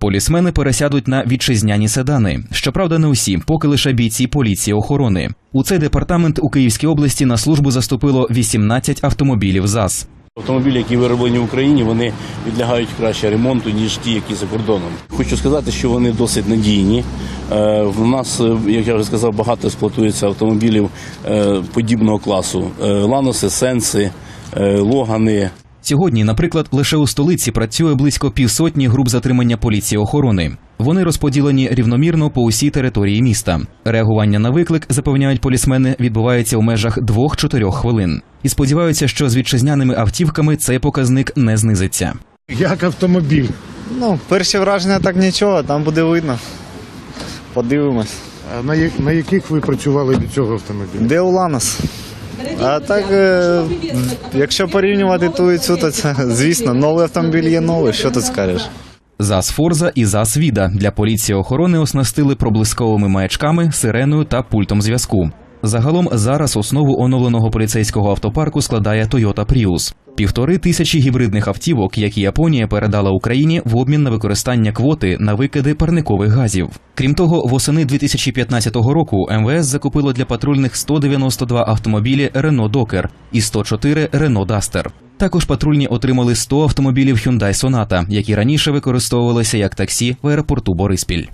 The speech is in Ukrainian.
Полісмени пересядуть на вітчизняні седани. Щоправда, не усі, поки лише бійці поліції охорони. У цей департамент у Київській області на службу заступило 18 автомобілів ЗАЗ. Автомобілі, які вироблені в Україні, вони відлягають краще ремонту, ніж ті, які за кордоном. Хочу сказати, що вони досить надійні. Е, В нас, е, як я вже сказав, багато експлуатується автомобілів е, подібного класу: ланоси, сенси, логани. Сьогодні, наприклад, лише у столиці працює близько півсотні груп затримання поліції охорони. Вони розподілені рівномірно по усій території міста. Реагування на виклик, запевняють полісмени, відбувається у межах 2-4 хвилин. І сподіваються, що з вітчизняними автівками цей показник не знизиться. Як автомобіль? Ну, перші враження так нічого, там буде видно. Подивимось. А на, я- на яких ви працювали до цього автомобіля? Де Уланос? А так, е, якщо порівнювати ту і цю, то це, звісно, новий автомобіль є новий. Що тут скажеш? ЗАЗ Форза і ЗАЗ Віда для поліції охорони оснастили проблисковими маячками, сиреною та пультом зв'язку. Загалом зараз основу оновленого поліцейського автопарку складає Toyota Prius. Півтори тисячі гібридних автівок, які Японія передала Україні в обмін на використання квоти на викиди парникових газів. Крім того, восени 2015 року МВС закупило для патрульних 192 автомобілі Renault Docker і 104 Renault Duster. Також патрульні отримали 100 автомобілів Hyundai Sonata, які раніше використовувалися як таксі в аеропорту Бориспіль.